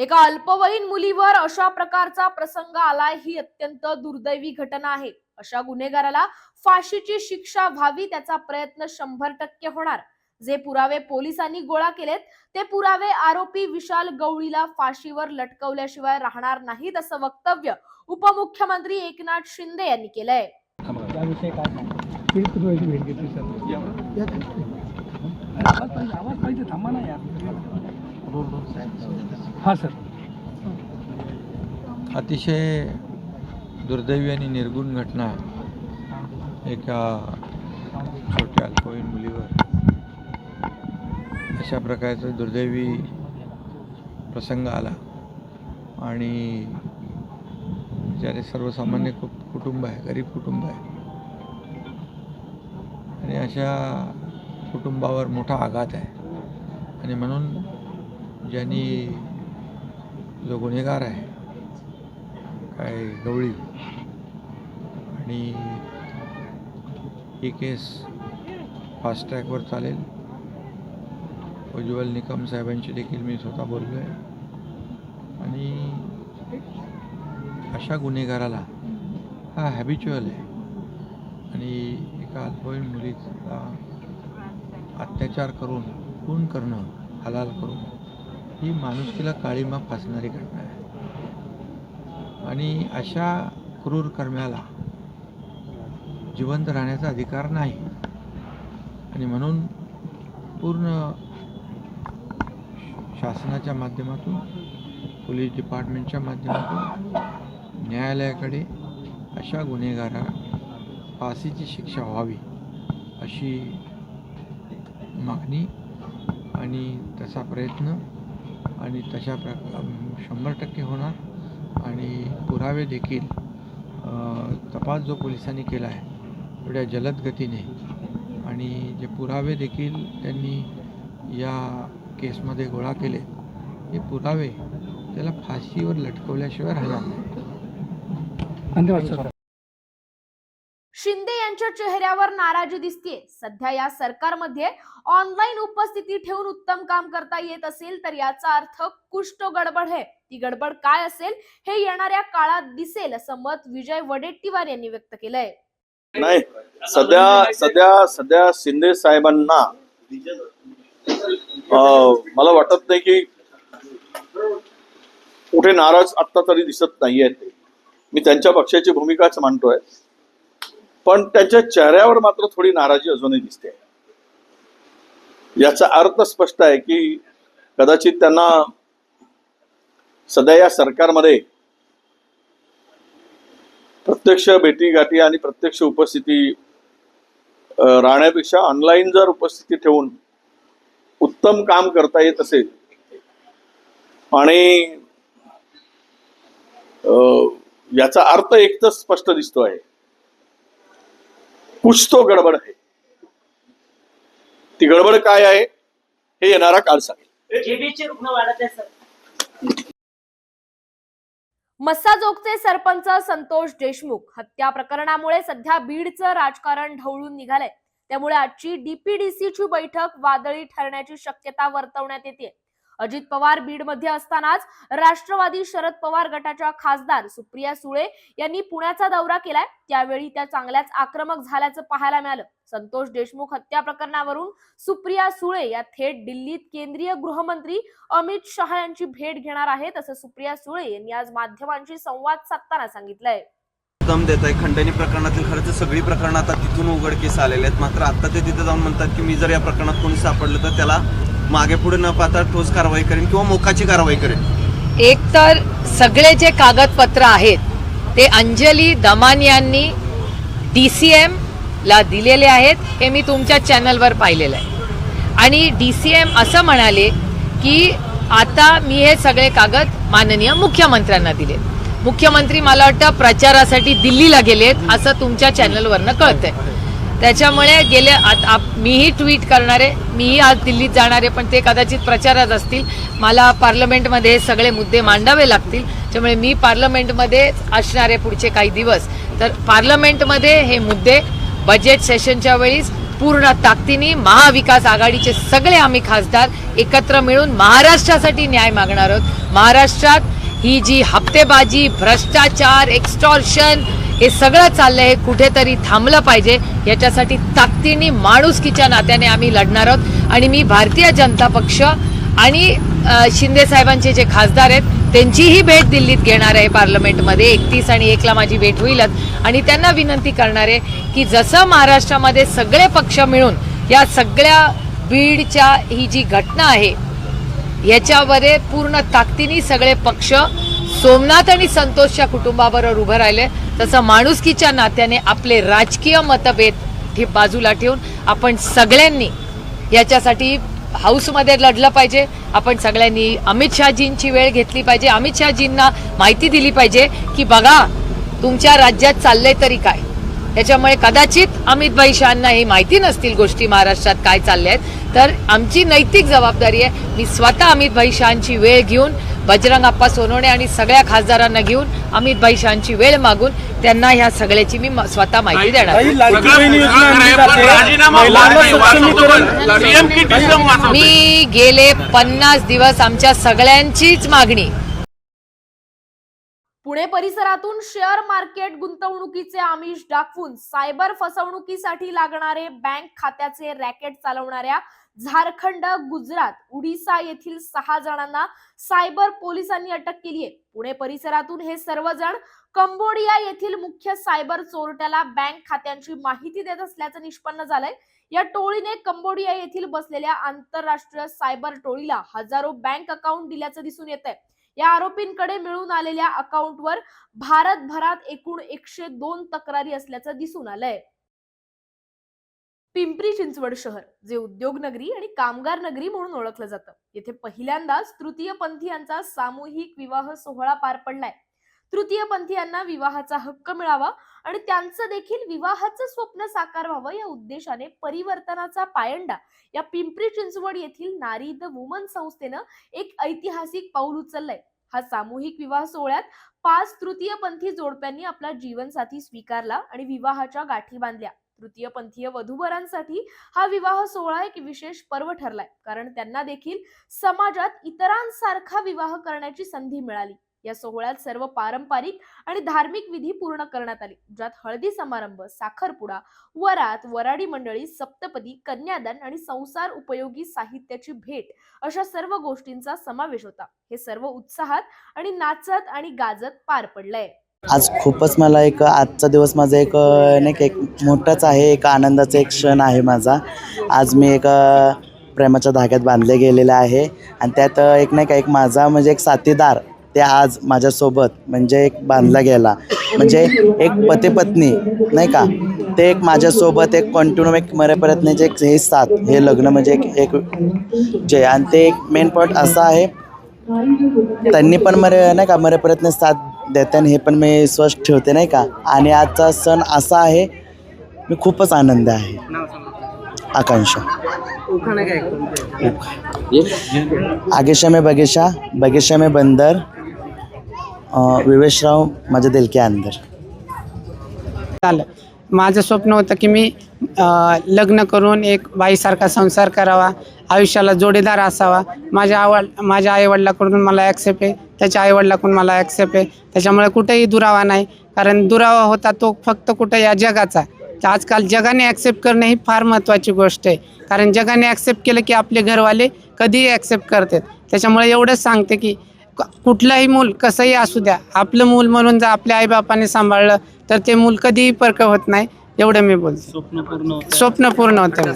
एका अल्पवयीन मुलीवर अशा प्रकारचा प्रसंग आलाय ही अत्यंत दुर्दैवी घटना आहे. अशा गुन्हेगाराला फाशीची शिक्षा व्हावी त्याचा प्रयत्न शंभर टक्के होणार. जे पुरावे पोलिसांनी गोळा केलेत ते पुरावे आरोपी विशाल गवळीला फाशीवर लटकवल्याशिवाय राहणार नाहीत असं वक्तव्य उपमुख्यमंत्री एकनाथ शिंदे यांनी केलंय. आवाज पाहिजे थांबा ना यार. हां सर. अतिशय दुर्दैवी आणि निर्गुण घटना एका छोट्या अल्पवयीन मुलीवर. अशा प्रकारचा दुर्दैवी प्रसंग आला. आणि ज्याने सर्वसामान्य कु कुटुंब आहे गरीब कुटुंब आहे. आणि अशा कुटुंबावर मोठा आघात आहे. आणि म्हणून ज्यांनी जो गुन्हेगार आहे काय गवळी आणि ही केस फास्ट ट्रॅकवर चालेल. उज्ज्वल निकम साहेबांशी देखील मी स्वतः बोललो आहे आणि अशा गुन्हेगाराला हा हॅबिच्युअल आहे. आणि एका अल्पवयीन मुलीचा अत्याचार करून खून करणं हलाल करून ही माणुसकीला काळीमा फासणारी घटना आहे. आणि अशा क्रूर कर्म्याला जिवंत राहण्याचा अधिकार नाही. आणि म्हणून पूर्ण शासनाच्या माध्यमातून पोलीस डिपार्टमेंटच्या माध्यमातून न्यायालयाकडे अशा गुन्हेगारा फाशीची शिक्षा व्हावी अशी मागणी आणि तसा प्रयत्न आणि तशा प्रकार शंभर टक्के होणार. आणि पुरावे देखील तपास जो पोलिसांनी केला आहे एवढ्या जलद गतीने. आणि जे पुरावे देखील त्यांनी या केसमध्ये गोळा केले हे पुरावे त्याला फाशीवर लटकवल्याशिवाय राहणार नाही. धन्यवाद सर. शिंदे यांच्या चेहऱ्यावर नाराजी दिसते सध्या या सरकारमध्ये ऑनलाईन उपस्थिती ठेवून उत्तम काम करता येत असेल तर याचा अर्थ कुष्ट गडबड आहे. ती गडबड काय असेल हे येणाऱ्या काळात दिसेल असं मत विजय वडेट्टीवार यांनी व्यक्त केलंय. नाही सध्या सध्या सध्या शिंदे साहेबांना मला वाटत नाही की कुठे नाराज आत्ता तरी दिसत नाहीये मी त्यांच्या पक्षाची भूमिकाच मांडतोय. पण त्यांच्या चेहऱ्यावर मात्र थोडी नाराजी अजूनही दिसते. याचा अर्थ स्पष्ट आहे की कदाचित त्यांना सध्या या सरकारमध्ये प्रत्यक्ष भेटीगाठी आणि प्रत्यक्ष उपस्थिती राहण्यापेक्षा ऑनलाईन जर उपस्थिती ठेवून उत्तम काम करता येत असेल आणि याचा अर्थ एक तर स्पष्ट दिसतो आहे. कुछ तो गडबड आहे ती गडबड काय आहे हे येणारा काळ सांगेल. जेबीचे रुग्ण वाढत आहे सर. मस्साजोगचे सरपंच संतोष देशमुख हत्या प्रकरणामुळे सध्या बीडचं राजकारण ढवळून निघालंय. त्यामुळे आजची डीपीडीसीची बैठक वादळी ठरण्याची शक्यता वर्तवण्यात येते अजित पवार बीडमध्ये असतानाच राष्ट्रवादी शरद पवार गटाच्या खासदार सुप्रिया सुळे यांनी पुण्याचा दौरा केलाय. त्यावेळी त्या चांगल्याच आक्रमक झाल्याचं पाहायला मिळालं. संतोष देशमुख हत्या प्रकरणावरून सुप्रिया सुळे या थेट दिल्लीत केंद्रीय गृहमंत्री अमित शहा यांची भेट घेणार आहेत असं सुप्रिया सुळे यांनी आज माध्यमांशी संवाद साधताना सांगितलंय. दम देत आहे खंडणी प्रकरणातील खरं तर सगळी प्रकरणं आता तिथून उघडकीस आलेले आहेत. मात्र आता ते तिथे जाऊन म्हणतात की मी जर या प्रकरणात कोणी सापडलं तर त्याला मागे पुढे न पाहता ठोस कारवाई करेन किंवा मोकाची कारवाई करेन. एक तर सगळे जे कागदपत्र आहेत ते अंजली दमान यांनी डी सी एम ला दिलेले आहेत हे मी तुमच्या चॅनलवर पाहिलेलं आहे. आणि डी सी एम असं म्हणाले की आता मी हे सगळे कागद माननीय मुख्यमंत्र्यांना दिले मुख्यमंत्री मला वाटतं प्रचारासाठी दिल्लीला गेलेत असं तुमच्या चॅनलवरनं कळतंय. त्याच्यामुळे गेले आत- आप- मीही ट्विट करणारे मीही आज दिल्लीत जाणारे पण ते कदाचित प्रचारात असतील. मला पार्लमेंटमध्ये हे सगळे मुद्दे मांडावे लागतील. त्यामुळे मी पार्लमेंटमध्ये असणारे पुढचे काही दिवस. तर पार्लमेंटमध्ये हे मुद्दे बजेट सेशनच्या वेळीच पूर्ण ताकदीने महाविकास आघाडीचे सगळे आम्ही खासदार एकत्र मिळून महाराष्ट्रासाठी न्याय मागणार आहोत. महाराष्ट्रात ही जी हप्तेबाजी भ्रष्टाचार एक्स्टॉर्शन हे सगळं चाललंय हे कुठेतरी थांबलं पाहिजे. याच्यासाठी ताकदीने माणुसकीच्या नात्याने आम्ही लढणार आहोत. आणि मी भारतीय जनता पक्ष आणि शिंदे साहेबांचे जे खासदार आहेत त्यांचीही भेट दिल्लीत घेणार आहे पार्लमेंटमध्ये. एकतीस आणि एकला माझी भेट होईलच. आणि त्यांना विनंती करणार आहे की जसं महाराष्ट्रामध्ये सगळे पक्ष मिळून या सगळ्या बीडच्या ही जी घटना आहे याच्यावर पूर्ण ताकदीने सगळे पक्ष सोमनाथ आणि संतोषच्या कुटुंबाबरोबर उभं राहिले. तसं माणुसकीच्या नात्याने आपले राजकीय मतभेद ठे बाजूला ठेवून आपण सगळ्यांनी याच्यासाठी हाऊसमध्ये लढलं पाहिजे. आपण सगळ्यांनी अमित शहाजींची वेळ घेतली पाहिजे. अमित शहाजींना माहिती दिली पाहिजे की बघा तुमच्या राज्यात चाललंय तरी काय? त्याच्यामुळे कदाचित अमित भाई शहांना हे माहिती नसतील गोष्टी महाराष्ट्रात काय चालल्या आहेत तर आमची नैतिक जबाबदारी आहे. मी स्वतः अमित भाई शहांची वेळ घेऊन बजरंग अप्पा सोनवणे आणि सगळ्या खासदारांना घेऊन अमित भाई शहांची वेळ मागून त्यांना ह्या सगळ्याची मी स्वतः माहिती देणार आहे. मी गेले पन्नास दिवस आमच्या सगळ्यांचीच मागणी. पुणे परिसरातून शेअर मार्केट गुंतवणुकीचे आमिष दाखवून सायबर फसवणुकीसाठी लागणारे बँक खात्याचे रॅकेट चालवणाऱ्या झारखंड गुजरात उडीसा येथील सहा जणांना सायबर पोलिसांनी अटक केली आहे पुणे परिसरातून हे सर्वजण कंबोडिया येथील मुख्य सायबर चोरट्याला बँक खात्यांची माहिती देत असल्याचं निष्पन्न झालंय. या टोळीने कंबोडिया येथील बसलेल्या आंतरराष्ट्रीय सायबर टोळीला हजारो बँक अकाउंट दिल्याचं दिसून येत आहे या आरोपींकडे मिळून आलेल्या अकाउंटवर भारतभरात एकूण एकशे दोन तक्रारी असल्याचं दिसून आलंय. पिंपरी चिंचवड शहर जे उद्योग नगरी आणि कामगार नगरी म्हणून ओळखलं जातं. येथे पहिल्यांदाच तृतीय पंथीयांचा सामूहिक विवाह सोहळा पार पडलाय. तृतीय पंथीयांना विवाहाचा हक्क मिळावा आणि त्यांचं देखील विवाहाचं स्वप्न साकार व्हावं या उद्देशाने परिवर्तनाचा पायंडा या पिंपरी चिंचवड येथील नारी द वुमन संस्थेनं एक ऐतिहासिक पाऊल उचललंय. हा सामूहिक विवाह सोहळ्यात पाच तृतीयपंथी जोडप्यांनी आपला जीवनसाथी स्वीकारला आणि विवाहाच्या गाठी बांधल्या. तृतीयपंथीय वधूवरांसाठी हा विवाह सोहळा एक विशेष पर्व ठरलाय. कारण त्यांना देखील समाजात इतरांसारखा विवाह करण्याची संधी मिळाली. या सोहळ्यात सर्व पारंपरिक आणि धार्मिक विधी पूर्ण करण्यात आली. ज्यात हळदी समारंभ साखरपुडा वरात वराडी मंडळी सप्तपदी कन्यादान आणि संसार उपयोगी साहित्याची भेट अशा सर्व गोष्टींचा समावेश होता. हे सर्व उत्साहात आणि नाचत आणि गाजत पार पडलंय. आज खूपच मला एक आजचा दिवस माझा एक नाही का एक मोठाच आहे एक आनंदाचा एक क्षण आहे माझा. आज मी एक प्रेमाच्या धाग्यात बांधले गेलेले आहे. आणि त्यात एक नाही का एक माझा म्हणजे एक साथीदार ते आज माझ्यासोबत म्हणजे एक बांधला गेला. म्हणजे एक पती पत्नी नाही का ते एक माझ्यासोबत एक कंटिन्यू एक मरेपर्यंतचे एक हे साथ हे लग्न म्हणजे एक एक जे आणि ते एक मेन पॉईंट असा आहे त्यांनी पण मरे नाही का मरेपर्यंत साथ देते हे पण मी स्वच्छ ठेवते नाही का? आणि आजचा सण असा आहे मी खूपच आनंद आहे. आकांक्षा. आगेशा में बगेशा बगेशा में बंदर विवेशराव माझ्या दिल के अंदर माझं स्वप्न होतं की मी लग्न करून एक बाईसारखा संसार करावा आयुष्याला जोडीदार असावा. माझ्या आवड माझ्या आईवडिलाकडून मला ॲक्सेप्ट आहे त्याच्या आईवडिलाकडून मला ॲक्सेप्ट आहे. त्याच्यामुळे कुठेही दुरावा नाही. कारण दुरावा होता तो फक्त कुठं या जगाचा. तर आजकाल जगाने ॲक्सेप्ट करणं ही फार महत्त्वाची गोष्ट आहे. कारण जगाने ॲक्सेप्ट केलं की आपले घरवाले कधीही ॲक्सेप्ट करतात. त्याच्यामुळे एवढंच सांगते की कुठलंही मूल कसंही असू द्या आपलं मूल म्हणून जर आपल्या आईबापाने सांभाळलं तर ते मूल कधीही परक होत नाही एवढं मी बोलतो. स्वप्न पूर्ण स्वप्न पूर्ण होतं.